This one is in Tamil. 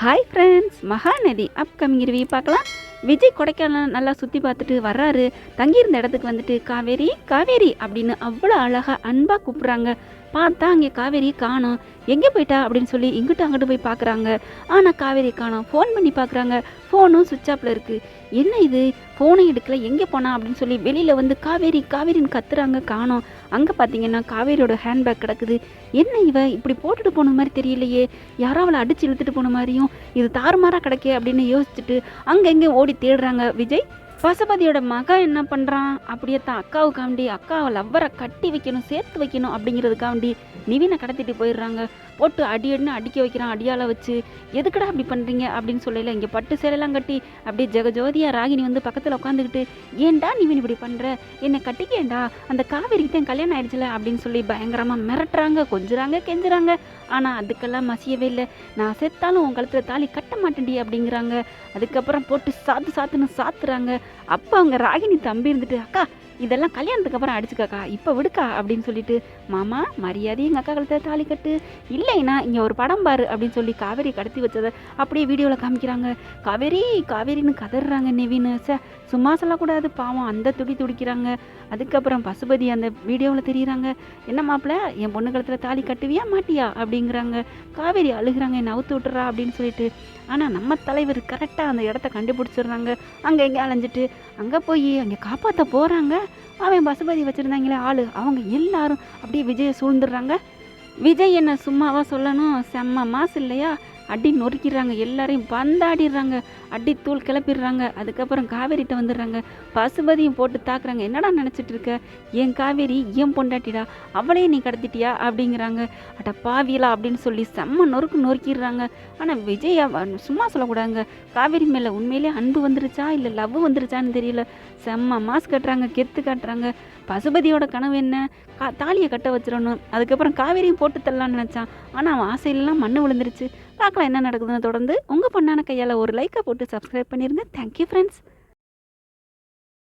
Hi friends Mahanadi upcoming review பார்க்கலாம். விஜய் கொடைக்கானல் நல்லா சுற்றி பார்த்துட்டு வர்றாரு. தங்கியிருந்த இடத்துக்கு வந்துட்டு காவேரி காவேரி அப்படின்னு அவ்வளோ அழகாக அன்பாக கூப்பிட்றாங்க. பார்த்தா அங்கே காவேரி காணோம். எங்கே போயிட்டா அப்படின்னு சொல்லி இங்கிட்டு அங்கிட்டு போய் பார்க்குறாங்க. ஆனால் காவேரி காணோம். ஃபோன் பண்ணி பார்க்குறாங்க. ஃபோனும் சுவிட்ச் ஆஃபில் இருக்குது என்ன இது? ஃபோனை எடுக்கல. எங்கே போனா அப்படின்னு சொல்லி வெளியில் வந்து காவேரி காவேரின்னு கத்துறாங்க. காணோம். அங்கே பார்த்தீங்கன்னா காவேரியோட ஹேண்ட்பேக் கிடக்குது. என்ன இவ? இப்படி போட்டுட்டு போன மாதிரி தெரியலையே. யாரோ அவளை அடிச்சு இழுத்துட்டு போன மாதிரியும் இது தாறுமாறாக கிடக்கே அப்படின்னு யோசிச்சுட்டு அங்கங்கே ஓடி தேடுறாங்க. விஜய் பசுபதியோட மகன் என்ன பண்ணுறான் அப்படியே தான் அக்காவுக்காண்டி அக்காவை லவ்வரை கட்டி வைக்கணும் சேர்த்து வைக்கணும் அப்படிங்கிறதுக்காண்டி நிவினை கடத்திட்டு போயிடுறாங்க. போட்டு அடி அடின்னு அடிக்க வைக்கிறான் அடியால் வச்சு. எதுக்குடா அப்படி பண்ணுறீங்க அப்படின்னு சொல்லல இங்கே பட்டு சேலைலாம் கட்டி அப்படியே ஜெகஜோதியா ராகினி வந்து பக்கத்தில் உட்காந்துக்கிட்டு ஏன்டா நிவின் இப்படி பண்ணுற என்னை கட்டிக்கேண்டா அந்த காவேரிக்கு தான் கல்யாணம் ஆயிடுச்சுல? அப்படின்னு சொல்லி பயங்கரமாக மிரட்டுறாங்க கொஞ்சுறாங்க கெஞ்சுறாங்க. ஆனால் அதுக்கெல்லாம் மசியவே இல்லை. நான் செத்தாலும் உன் கழுத்தில் தாலி கட்ட மாட்டேன்டி அப்படிங்கிறாங்க. அதுக்கப்புறம் போட்டு சாத்து சாத்துன்னு சாத்துறாங்க. அப்போ அவங்க ராகினி தம்பி இருந்துட்டு அக்கா இதெல்லாம் கல்யாணத்துக்கு அப்புறம் அடிச்சுக்கக்கா இப்போ விடுக்கா அப்படின்னு சொல்லிட்டு மாமா மரியாதை எங்கள் அக்கா கழுத்தை தாலி கட்டு. இல்லைன்னா இங்கே ஒரு படம் பாரு அப்படின்னு சொல்லி காவேரி கடத்தி வச்சதை அப்படியே வீடியோவில் காமிக்கிறாங்க. காவேரி காவேரின்னு கதறாங்க நெவின்னு சே சும்மா சொல்லக்கூடாது பாவம் அந்த துடி துடிக்கிறாங்க. அதுக்கப்புறம் பசுபதி அந்த வீடியோவில் தெரியுறாங்க. என்ன மாப்பிள்ள என் பொண்ணு கழுத்தில் தாலி கட்டுவியா மாட்டியா? அப்படிங்கிறாங்க. காவேரி அழுகுறாங்க என்னை அவுத்து விட்டுறா அப்படின்னு சொல்லிட்டு. ஆனால் நம்ம தலைவர் கரெக்டாக அந்த இடத்த கண்டுபிடிச்சிடுறாங்க. அங்கே எங்கே அலைஞ்சிட்டு அங்கே போய் அங்கே காப்பாற்ற போகிறாங்க அவன் பசுபதி வச்சுருந்தாங்களே ஆள். அவங்க எல்லாரும் அப்படியே விஜயை சூழ்ந்துடுறாங்க. விஜய் என்ன சும்மாவா சொல்லணும்? செம்ம மாசு இல்லையா? அடி நொறுக்கிடுறாங்க எல்லாரையும் பந்தாடிடுறாங்க அடி தூள் கிளப்பிடுறாங்க அதுக்கப்புறம் காவேரிட்ட வந்துடுறாங்க பசுபதியும் போட்டு தாக்குறாங்க. என்னடா நினச்சிட்டு இருக்க? என் காவேரி ஏன் பொண்டாட்டிடா? அவளையும் நீ கடத்திட்டியா? அப்படிங்கிறாங்க. அட பாவியலா அப்படின்னு சொல்லி செம்ம நொறுக்கு நொறுக்கிடுறாங்க. ஆனால் விஜயா சும்மா சொல்லக்கூடாங்க காவேரி மேலே உண்மையிலே அன்பு வந்துருச்சா? இல்லை லவ் வந்துருச்சான்னு தெரியல. செம்ம மாஸ் கட்டுறாங்க கெத்து காட்டுறாங்க. பசுபதியோட கனவு என்ன? கா தாலியை கட்ட வச்சிடணும். அதுக்கப்புறம் காவேரியும் போட்டு தரலான்னு நினச்சான். ஆனால் அவன் ஆசையிலலாம் மண்ணு விழுந்துருச்சு. பார்க்கலாம் என்ன நடக்குதுன்னு தொடர்ந்து உங்கள் பொண்ணான கையால் ஒரு லைக்கை போட்டு சப்ஸ்கிரைப் பண்ணிருங்க. Thank you friends